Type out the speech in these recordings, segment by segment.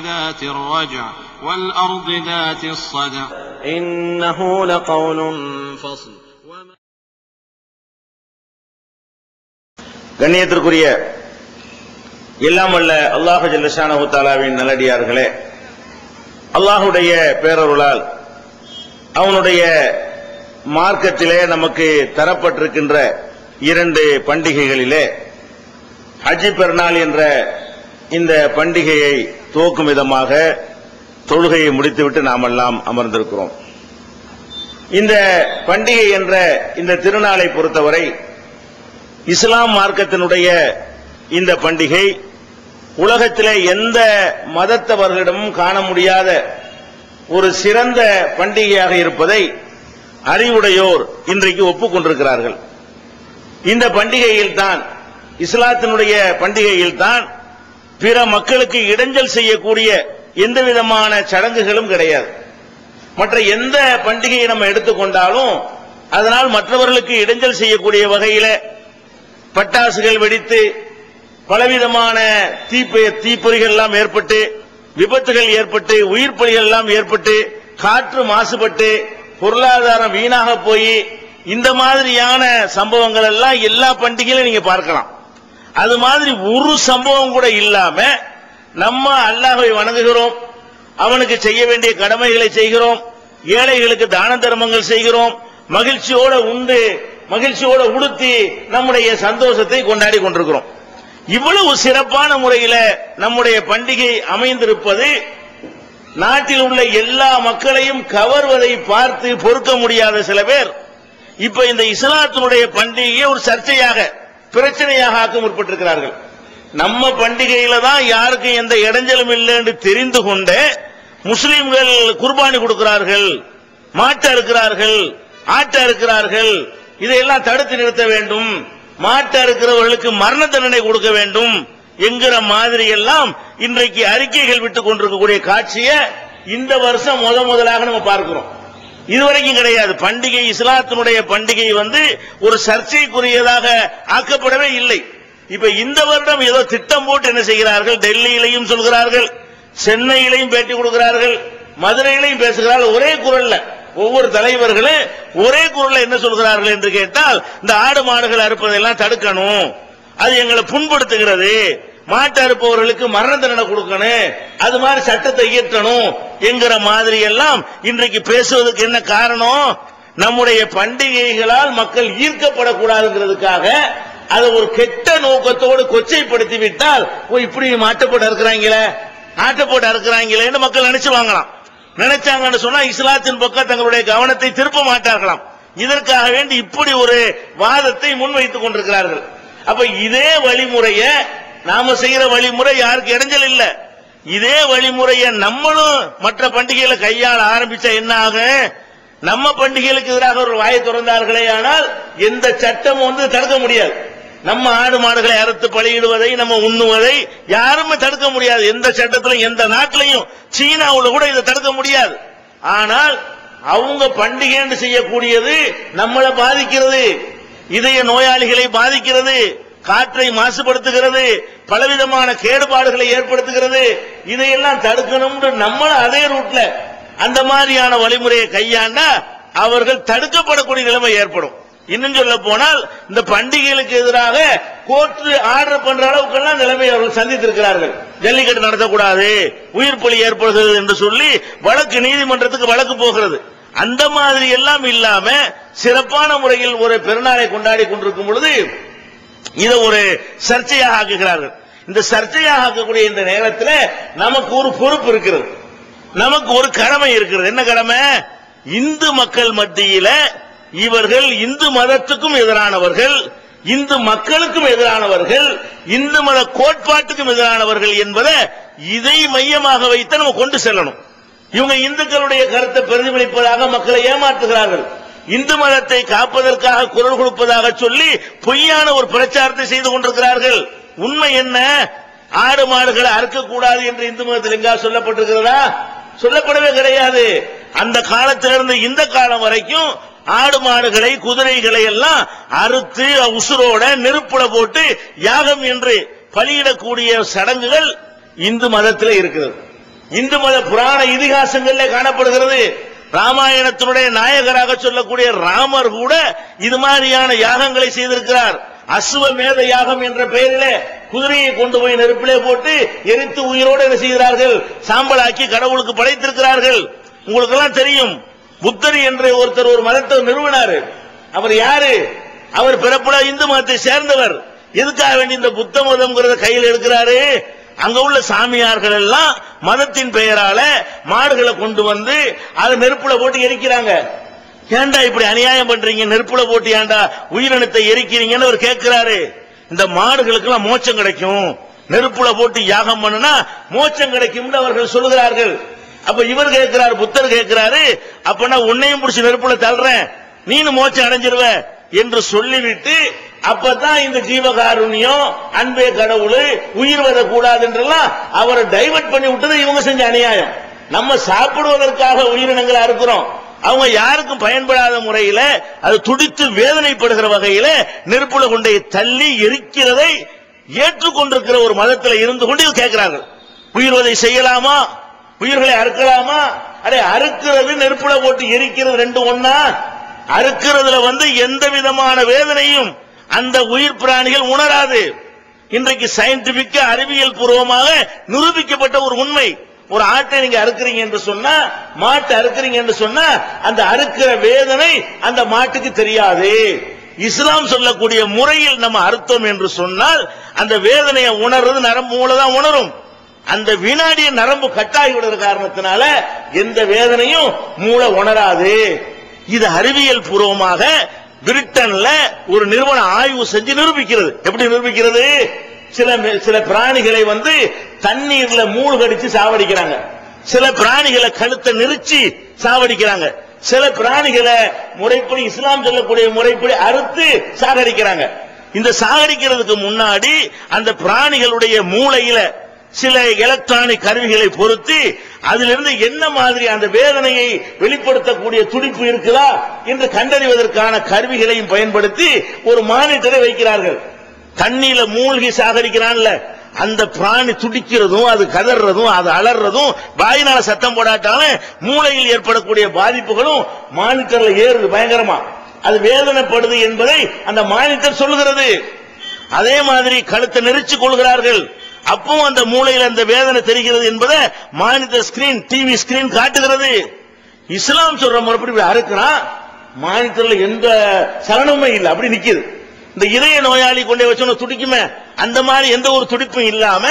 ذات الرجع والأرض ذات الصدع إنه لقول فصل கண்ணியத்திற்குரிய எல்லாம் வல்ல அல்லாஹு ஜல்லஷானஹு தாலாவின் நல்லடியார்களே அல்லாஹுடைய பேரருளால் அவனுடைய மார்க்கத்திலே நமக்கு தரப்பட்டிருக்கின்ற இரண்டு பண்டிகைகளிலே ஹஜ்ஜி பெருநாள் என்ற இந்த பண்டிகையை துவக்கும் விதமாக தொழுகையை முடித்துவிட்டு நாம் எல்லாம் அமர்ந்திருக்கிறோம். இந்த பண்டிகை என்ற இந்த திருநாளை பொறுத்தவரை இஸ்லாம் மார்க்கத்தினுடைய இந்த பண்டிகை உலகத்திலே எந்த மதத்தவர்களிடமும் காண முடியாத ஒரு சிறந்த பண்டிகையாக இருப்பதை அறிவுடையோர் இன்றைக்கு ஒப்புக்கொண்டிருக்கிறார்கள். இந்த பண்டிகையில் தான் இஸ்லாத்தினுடைய பண்டிகையில் தான் பிற மக்களுக்கு இடைஞ்சல் செய்யக்கூடிய எந்த விதமான சடங்குகளும் கிடையாது. மற்ற எந்த பண்டிகையை நம்ம எடுத்துக்கொண்டாலும் அதனால் மற்றவர்களுக்கு இடைஞ்சல் செய்யக்கூடிய வகையில பட்டாசுகள் வெடித்து பலவிதமான தீப்ப தீப்பொறிகள் எல்லாம் ஏற்பட்டு விபத்துகள் ஏற்பட்டு உயிர் பலிகள் எல்லாம் ஏற்பட்டு காற்று மாசுபட்டு பொருளாதாரம் வீணாக போய் இந்த மாதிரியான சம்பவங்கள் எல்லாம் எல்லா பண்டிகையிலும் நீங்க பார்க்கலாம். அது மாதிரி ஒரு சம்பவம் கூட இல்லாம நம்ம அல்லாஹை வணங்குகிறோம். அவனுக்கு செய்ய வேண்டிய கடமைகளை செய்கிறோம். ஏழைகளுக்கு தான தர்மங்கள் செய்கிறோம். மகிழ்ச்சியோட உண்டு மகிழ்ச்சியோட உடுத்தி நம்முடைய சந்தோஷத்தை கொண்டாடி கொண்டிருக்கிறோம். இவ்வளவு சிறப்பான முறையில நம்முடைய பண்டிகை அமைந்திருப்பது நாட்டில் உள்ள எல்லா மக்களையும் கவர்வதை பார்த்து பொறுக்க முடியாத சில பேர். இப்ப இந்த இஸ்லாத்தினுடைய பண்டிகையை ஒரு சர்ச்சையாக. பிரச்சனையாக ஆக்க முற்பட்டிருக்கிறார்கள். நம்ம பண்டிகையில தான் யாருக்கும் எந்த இடைஞ்சலும் இல்லை என்று தெரிந்து கொண்டு முஸ்லிம்கள் குர்பானி கொடுக்கிறார்கள் மாட்ட இருக்கிறார்கள் ஆற்ற இருக்கிறார்கள் இதையெல்லாம் தடுத்து நிறுத்த வேண்டும் மாற்ற இருக்கிறவர்களுக்கு மரண தண்டனை கொடுக்க வேண்டும் என்கிற மாதிரி எல்லாம் இன்றைக்கு அறிக்கைகள் விட்டுக் கொண்டிருக்கக்கூடிய காட்சியை இந்த வருஷம் முத முதலாக நம்ம பார்க்கிறோம். இதுவரைக்கும் கிடையாது. பண்டிகை இஸ்லாத்தினுடைய பண்டிகை வந்து ஒரு சர்ச்சைக்குரியதாக ஆக்கப்படவே இல்லை. இப்ப இந்த வருடம் ஏதோ திட்டம் போட்டு என்ன செய்கிறார்கள்? டெல்லியிலையும் சொல்கிறார்கள் சென்னையிலையும் பேட்டி கொடுக்கிறார்கள் மதுரையிலையும் பேசுகிறார்கள். ஒரே குரல்ல ஒவ்வொரு தலைவர்களும் ஒரே குரல்ல என்ன சொல்கிறார்கள் என்று கேட்டால் இந்த ஆடு மாடுகள் அறுப்பதெல்லாம் தடுக்கணும். அது எங்களை புண்படுத்துகிறது. மாட்டை அறுப்பவர்களுக்கு மரண தண்டனை கொடுக்கணும். அது மாதிரி சட்டத்தை இயற்றணும் என்கிற மாதிரி எல்லாம் இன்றைக்கு பேசுவதற்கு என்ன காரணம்? நம்முடைய பண்டிகைகளால் மக்கள் ஈர்க்கப்படக்கூடாதுங்கிறதுக்காக அதை ஒரு கெட்ட நோக்கத்தோடு கொச்சைப்படுத்தி விட்டால் ஓ இப்படி மாட்டப்பட்டு இருக்கிறாங்களே போட்டு இருக்கிறாங்களேன்னு மக்கள் நினைச்சு வாங்கலாம். நினைச்சாங்கன்னு சொன்னா இஸ்லாத்தின் பக்கம் தங்களுடைய கவனத்தை திருப்ப மாட்டார்களாம். இதற்காக வேண்டி இப்படி ஒரு வாதத்தை முன்வைத்துக் கொண்டிருக்கிறார்கள். அப்ப இதே வழிமுறைய நாம செய்யற வழிமுறை யாருக்கு இடைஞ்சல் இல்ல. இதே வழிமுறைய நம்மளும் மற்ற பண்டிகைகளை கையாள ஆரம்பிச்சா என்ன ஆகும்? நம்ம பண்டிகைகளுக்கு எதிராக ஒரு வாயை திறந்தார்களே ஆனால் எந்த சட்டமும் வந்து தடுக்க முடியாது. நம்ம ஆடு மாடுகளை அறுத்து பலியிடுவதை நம்ம உண்ணுவதை யாருமே தடுக்க முடியாது. எந்த சட்டத்திலும் எந்த நாட்டிலையும் சீனாவுல கூட இதை தடுக்க முடியாது. ஆனால் அவங்க பண்டிகைன்னு செய்யக்கூடியது நம்மளை பாதிக்கிறது. இதய நோயாளிகளை பாதிக்கிறது. காற்றை மாசுபடுத்துகிறது. பலவிதமான கேடுபாடுகளை ஏற்படுத்துகிறது. இதையெல்லாம் தடுக்கணும்னு நம்மளும் அதே ரூட்ல அந்த மாதிரியான வழிமுறையை கையாண்டா அவர்கள் தடுக்கப்படக்கூடிய நிலைமை ஏற்படும். இன்னும் சொல்ல போனால் இந்த பண்டிகைகளுக்கு எதிராக கோர்ட்டு ஆர்டர் பண்ற அளவுக்கு எல்லாம் நிலைமை அவர்கள் சந்தித்திருக்கிறார்கள். ஜல்லிக்கட்டு நடத்தக்கூடாது உயிர் பலி ஏற்படுகிறது என்று சொல்லி வழக்கு நீதிமன்றத்துக்கு வழக்கு போகிறது. அந்த மாதிரி எல்லாம் இல்லாம சிறப்பான முறையில் ஒரு பெருநாளை கொண்டாடி கொண்டிருக்கும் பொழுது இதை ஒரு சர்ச்சையாக ஆக்குகிறார்கள். இந்த சர்ச்சையாக ஆக்கக்கூடிய இந்த நேரத்தில் நமக்கு ஒரு பொறுப்பு இருக்கிறது. நமக்கு ஒரு கடமை இருக்கிறது. என்ன கடமை? இந்து மக்கள் மத்தியில இவர்கள் இந்து மதத்துக்கும் எதிரானவர்கள் இந்து மக்களுக்கும் எதிரானவர்கள் இந்து மத கோட்பாட்டுக்கும் எதிரானவர்கள் என்பதை இதை மையமாக வைத்து நம்ம கொண்டு செல்லணும். இவங்க இந்துக்களுடைய கருத்தை பிரதிபலிப்பதாக மக்களை ஏமாற்றுகிறார்கள். இந்து மதத்தை காப்பதற்காக குரல் கொடுப்பதாக சொல்லி பொய்யான ஒரு பிரச்சாரத்தை செய்து கொண்டிருக்கிறார்கள். உண்மை என்ன? ஆடு மாடுகளை அறுக்கக்கூடாது என்று இந்து மதத்தில் எங்கா சொல்லப்பட்டிருக்கிறதா? சொல்லப்படவே கிடையாது. அந்த காலத்திலிருந்து இந்த காலம் வரைக்கும் ஆடு மாடுகளை குதிரைகளை எல்லாம் அறுத்து உசுரோட நெருப்புல போட்டு யாகம் என்று பலியிடக்கூடிய சடங்குகள் இந்து மதத்தில் இருக்கிறது. இந்து மத புராண இதிகாசங்களிலே காணப்படுகிறது. ராமாயணத்தினுடைய நாயகராக சொல்லக்கூடிய ராமர் கூட இது மாதிரியான யாகங்களை செய்திருக்கிறார். அசுவமேத யாகம் என்ற பெயரிலே குதிரையை கொண்டு போய் நெருப்பிலே போட்டு எரித்து உயிரோடு என்ன செய்கிறார்கள்? சாம்பலாக்கி கடவுளுக்கு படைத்திருக்கிறார்கள். உங்களுக்கு எல்லாம் தெரியும் புத்தர் என்ற ஒருத்தர் ஒரு மதத்தை நிறுவனாரு. அவர் யாரு? அவர் பிறப்புல இந்து மதத்தை சேர்ந்தவர். எதுக்காக வேண்டி இந்த புத்த மதம்ங்கிறத கையில் எடுக்கிறாரு? அங்க உள்ள சாமியார்கள் எல்லாம் மதத்தின் பெயரால மாடுகளை கொண்டு வந்து அதை நெருப்புல போட்டு எரிக்கிறாங்க. ஏன்டா இப்படி அநியாயம் பண்றீங்க? நெருப்புல போட்டு ஏன்டா உயிரினத்தை எரிக்கிறீங்கன்னு அவர் கேட்கிறாரு. இந்த மாடுகளுக்கு எல்லாம் மோச்சம் கிடைக்கும். நெருப்புல போட்டு யாகம் பண்ணுனா மோச்சம் கிடைக்கும் அவர்கள் சொல்லுகிறார்கள். அப்ப இவர் கேட்கிறாரு புத்தர் கேட்கிறாரு. அப்ப நான் உன்னையும் பிடிச்சி நெருப்புல தள்ளுறேன். நீனு மோச்சம் அடைஞ்சிருவ என்று சொல்லிவிட்டு அப்பதான் இந்த ஜீவகாருண்யம் அன்பே கடவுள் உயிர் வரக்கூடாது என்றெல்லாம் அவரை டைவர்ட் பண்ணி விட்டது இவங்க செஞ்ச அநியாயம். நம்ம சாப்பிடுவதற்காக உயிரினங்களா இருக்கிறோம் அவங்க யாருக்கும் பயன்படாத முறையில அது துடித்து வேதனைப்படுகிற வகையில நெருப்புல கொண்டை தள்ளி எரிக்கிறதை ஏற்றுக்கொண்டிருக்கிற ஒரு மதத்தில் இருந்து கொண்டு கேட்கிறார்கள். உயிர்வதை செய்யலாமா? உயிர்களை அறுக்கலாமா? அடே அறுக்கிறது நெருப்புல போட்டு எரிக்கிறது ரெண்டு ஒன்னா அறுக்கிறதுல வந்து எந்த விதமான வேதனையும் அந்த உயிர் பிராணிகள் உணராது. இன்றைக்கு சயின்டிபிக் அறிவியல் பூர்வமாக நிரூபிக்கப்பட்ட ஒரு உண்மை. ஒரு ஆட்டை நீங்க அறுக்கிறீங்க என்று சொன்னா மாட்டை அறுக்கிறீங்க என்று சொன்னா அந்த அறுக்கிற வேதனை அந்த மாட்டுக்கு தெரியாது. இஸ்லாம் சொல்லக்கூடிய முறையில் நம்ம அறுத்தோம் என்று சொன்னால் அந்த வேதனையை உணர்றது நரம்பு மூலதான் உணரும். அந்த வினாடிய நரம்பு கட்டாகி விடுற காரணத்தினால எந்த வேதனையும் மூளை உணராது. இது அறிவியல் பூர்வமாக பிரிட்டன்ல ஒரு நிறுவனம் ஆய்வு செஞ்சு நிரூபிக்கிறது. எப்படி நிரூபிக்கிறது? சில சில பிராணிகளை வந்து தண்ணீர்ல மூழ்கடிச்சு சாவடிக்கிறாங்க. சில பிராணிகளை கழுத்தை நெரிச்சு சாவடிக்கிறாங்க. சில பிராணிகளை முறைப்படி இஸ்லாம் சொல்லக்கூடிய முறைப்படி அறுத்து சாகடிக்கிறாங்க. இந்த சாகடிக்கிறதுக்கு முன்னாடி அந்த பிராணிகளுடைய மூளையில சில எலக்ட்ரானிக் கருவிகளை பொருத்தி அதிலிருந்து என்ன மாதிரி அந்த வேதனையை வெளிப்படுத்தக்கூடிய துடிப்பு இருக்குதா என்று கண்டறிவதற்கான கருவிகளையும் பயன்படுத்தி ஒரு மானிட்டரை வைக்கிறார்கள். தண்ணியில மூழ்கி சாகரிக்கிறான்ல அந்த பிராணி துடிக்கிறதும் அது கதறதும் அது அலறதும் வாயினால சத்தம் போடாட்டாலும் மூளையில் ஏற்படக்கூடிய பாதிப்புகளும் மானிட்டர்ல ஏறுது பயங்கரமா. அது வேதனைப்படுது என்பதை அந்த மானிட்டர் சொல்லுகிறது. அதே மாதிரி கழுத்தை நெரிச்சு கொள்கிறார்கள். அப்பவும் அந்த மூளையில் அந்த வேதனை தெரிகிறது என்பதை மானிட்டர் ஸ்கிரீன் டிவி ஸ்கிரீன் காட்டுகிறது. இஸ்லாம் சொல்ற முறைப்படி அறுக்கிறான் மானிட்டர்ல எந்த சலனமுமே இல்லை. அப்படி நிக்குது. இந்த இதய நோயாளி கொண்டே வச்சு துடிக்குமே. அந்த மாதிரி எந்த ஒரு துடிப்பும் இல்லாம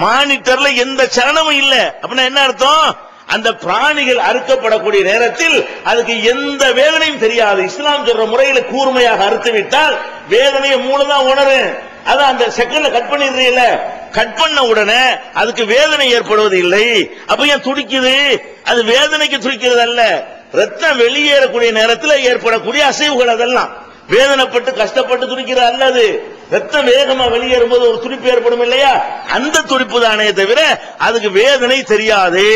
மானிட்டர்ல எந்த சலனமும் இல்லை. அப்படின்னா என்ன அர்த்தம்? அந்த பிராணிகள் அறுக்கப்படக்கூடிய நேரத்தில் அதுக்கு எந்த வேதனையும் தெரியாது. இஸ்லாம் சொல்ற முறையில கூர்மையாக அறுத்து விட்டால் வேதனையை மூலதான் உணரும். அதான் அந்த செகண்ட்ல கட் பண்ணிடுறீல்ல. கட் பண்ண உடனே அதுக்கு வேதனை ஏற்படுவது இல்லை. அப்ப ஏன் துடிக்குது? அது வேதனைக்கு துடிக்கிறது அல்ல. ரத்தம் வெளியேறக்கூடிய நேரத்தில் ஏற்படக்கூடிய அசைவுகள் அதெல்லாம். வேதனைப்பட்டு கஷ்டப்பட்டு துடிக்கிறது அல்லது ரத்தம் வேகமா வெளியேறும் போது ஒரு துடிப்பு ஏற்படும் இல்லையா? அந்த துடிப்பு தானே தவிர அதுக்கு வேதனை தெரியாது.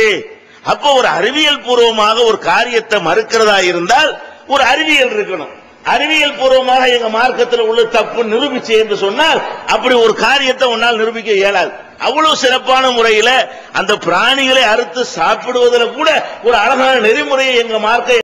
அப்போ ஒரு அறிவியல் பூர்வமாக ஒரு காரியத்தை மறுக்கிறதா இருந்தால் ஒரு அறிவியல் இருக்கணும். அறிவியல் பூர்வமாக எங்க மார்க்கத்தில் உள்ள தப்பு நிரூபிச்சு என்று சொன்னால் அப்படி ஒரு காரியத்தை உன்னால் நிரூபிக்க இயலாது. அவ்வளவு சிறப்பான முறையில அந்த பிராணிகளை அறுத்து சாப்பிடுவதில் கூட ஒரு அழகான நெறிமுறையை எங்க மார்க்க